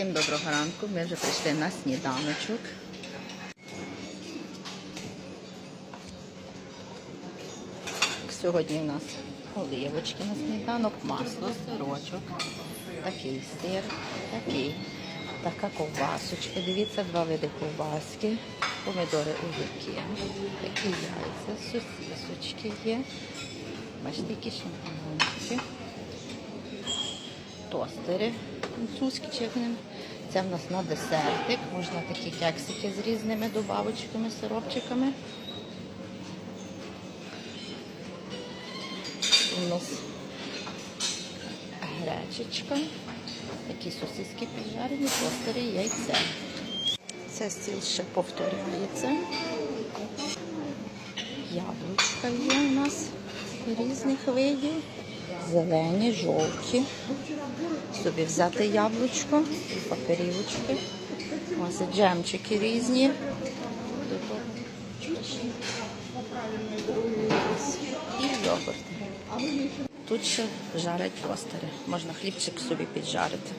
Всім доброго ранку. Ми вже прийшли на сніданочок. Сьогодні у нас оливочки на сніданок, масло, сирочок, такий сир, такий, така ковбасочка. Дивіться, два види ковбаски, помідори огірки, такі яйця, сосисочки є. Бачите, які шампанські тостери французькі чи. Це в нас на десертик. Можна такі кексики з різними добавочками, сиропчиками. У нас гречечка, такі сосиски піджарені, тостери, яйце. Це стіл ще повторяється. Яблучка є у нас різних видів. Зелені, жовті. Собі взяти яблучко, паперівочки. Ось джемчики різні. І йогурт. Тут ще жарять тостери. Можна хлібчик собі піджарити.